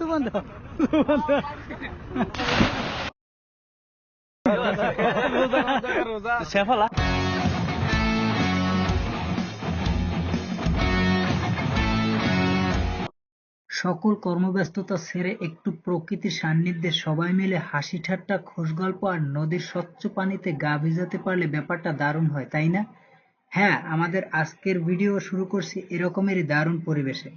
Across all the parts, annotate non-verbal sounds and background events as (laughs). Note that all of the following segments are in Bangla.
দাও দাও সেফলা সকল কর্মব্যস্ততা ছেড়ে একটু প্রকৃতির সান্নিধ্যে সবাই মিলে হাসি ঠাট্টা খোশগল্প আর নদীর স্বচ্ছ পানিতে গা ভিজাতে পারলে ব্যাপারটা দারুণ হয় তাই না? হ্যাঁ আমাদের আজকের ভিডিও শুরু করছি এরকমেরই দারুণ পরিবেশে।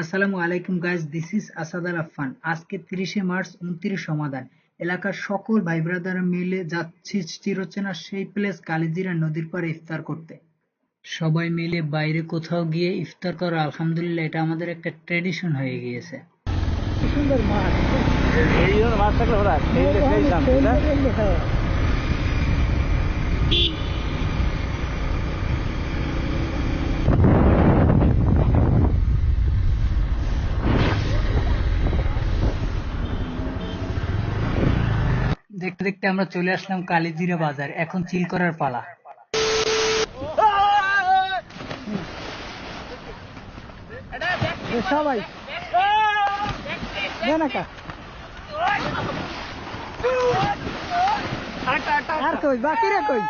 আসসালামু আলাইকুম guys this is Asad Al Afan আজকে তিরিশে মার্চ উনত্রিশ সমাধান। এলাকার সকল ভাই ব্রাদার মিলে যাচ্ছি চিরচেনা সেই প্লেস কালিজিরা নদীর পাড়ে ইফতার করতে। সবাই মিলে বাইরে কোথাও গিয়ে ইফতার করা আলহামদুলিল্লাহ এটা আমাদের একটা ট্রেডিশন হয়ে গিয়েছে। সুন্দর এই মাছ থাকলে ওরা সেই সেই শান্তি না দেখতে দেখতে আমরা চলে আসলাম কালিজিরা বাজার। এখন চিল করার পালা। সবাই আর কই? বাকি রে কই?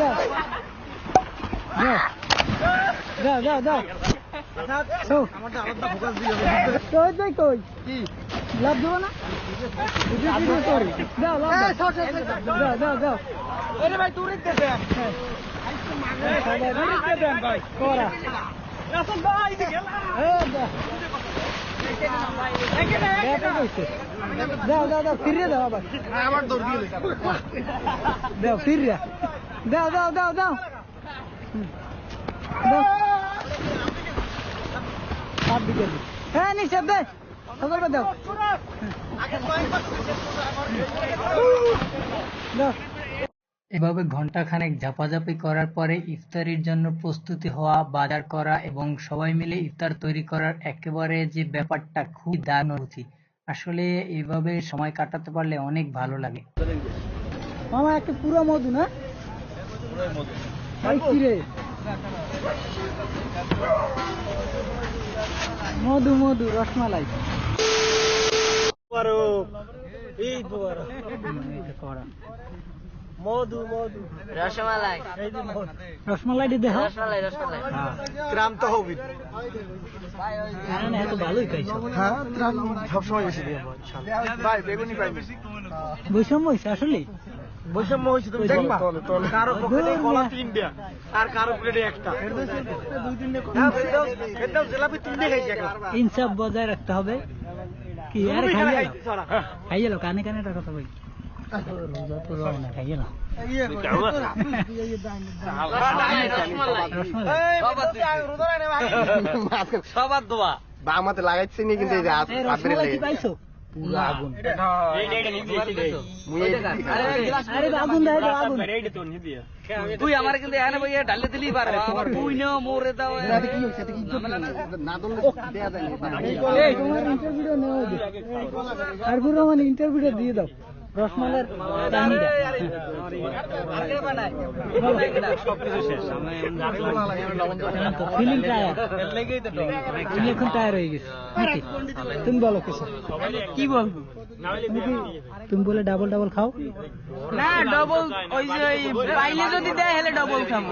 যাও। যাও যাও যাও। কই কই লাভ দেবো না। দাও ভাই তুই করা। ভাই দাও। দাও দাও ফিরিয়ে দাও আবার। আবার দৌড় দিয়ে দাও ফিরিয়ে। দাও দাও দাও দাও। দাও। হাত দিকে। দি। হ্যাঁ নিচে দাও। দাও। এভাবে ঘন্টাখানেক ঝাপাঝাপি করার পরে ইফতারির জন্য প্রস্তুতি হওয়া বাজার করা এবং সবাই মিলে ইফতার তৈরি করার একেবারে যে ব্যাপারটা খুবই দারুণ অনুভূতি। আসলে এইভাবে সময় কাটাতে পারলে অনেক ভালো লাগে। মামা একটা পুরো মধু না? ভাই কি রে? মধু মধু রসমালাই। মুবারক ঈদ মুবারক। করা মধু মধু। রসমালাই। এই যে মধু। রসমালাই দি রসমালাই রসমালাই। গ্রাম তো হবে। হ্যাঁ এত ভালোই খাইছো। হ্যাঁ সবসময় বেশি দিয়ে বৈষম্য হয়েছে আসলে বৈষম্য হয়েছে তুমি দেখবা? কারও পকেটে কলা তিনটা আর কারও প্লেটে একটা। দুই তিনটে ফেরদাউস জিলাপি তিনটে খাইছে ইনসাফ বজায় রাখতে হবে। কি আরে তুমি খাই খাই গেল খাই গেল কানে কানে একটা কথা বই রোজা তো রয় না খাই গেল সবার দোয়া। বা আমাদের লাগাইছে নি কিন্তু পুরা আগুন। তুই আমার কিন্তু এখানে বইয়ে ডালে দিলি পারবে তুই নে মোরে দাও কি হইছে? কি না ধরলে দেয়া যায় না। এই তোমার ইন্টারভিউটা নেওয়া হবে আর পুরো মানে ইন্টারভিউটা দিয়ে দাও। রসমালাইয়ের কাহিনীটা ফিলিং টায়ার তুমি এখন টায়ার হয়ে গেছো। তুমি বলো কিছু। কি বলব? তুমি বলে ডাবল ডাবল খাও। না ডবল ওই যে ওই পাইলে যদি দেয় হেলে ডবল খাব।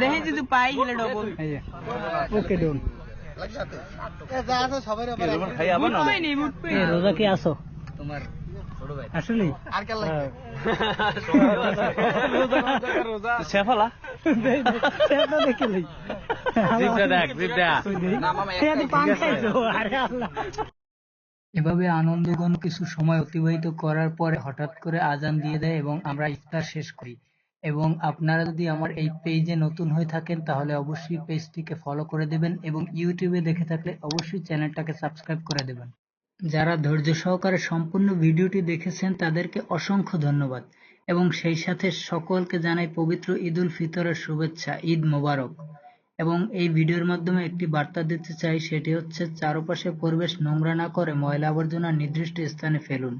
দেখে যদি পাই হেলে ডবল ওকে ডোন মুট পাইনি মুট পাই (laughs) দেখ, জিভটা। এভাবে আনন্দঘন কিছু সময় অতিবাহিত করার পরে হঠাৎ করে আজান দিয়ে দেয় এবং আমরা ইফতার শেষ করি। এবং আপনারা যদি আমার এই পেজে নতুন হয়ে থাকেন তাহলে অবশ্যই পেজটিকে ফলো করে দেবেন এবং ইউটিউবে দেখে থাকলে অবশ্যই চ্যানেলটাকে সাবস্ক্রাইব করে দেবেন। যারা ধৈর্য সহকারে সম্পূর্ণ ভিডিওটি দেখেছেন, তাদেরকে অসংখ্য ধন্যবাদ। এবং সেই সাথে সকলকে জানাই পবিত্র ঈদ উল ফিতরের শুভেচ্ছা, ঈদ মোবারক। এবং এই ভিডিওর মাধ্যমে একটি বার্তা দিতে চাই, সেটি হচ্ছে, চারপাশে পরিবেশ নোংরা না করে ময়লা আবর্জনা নির্দিষ্ট স্থানে ফেলুন।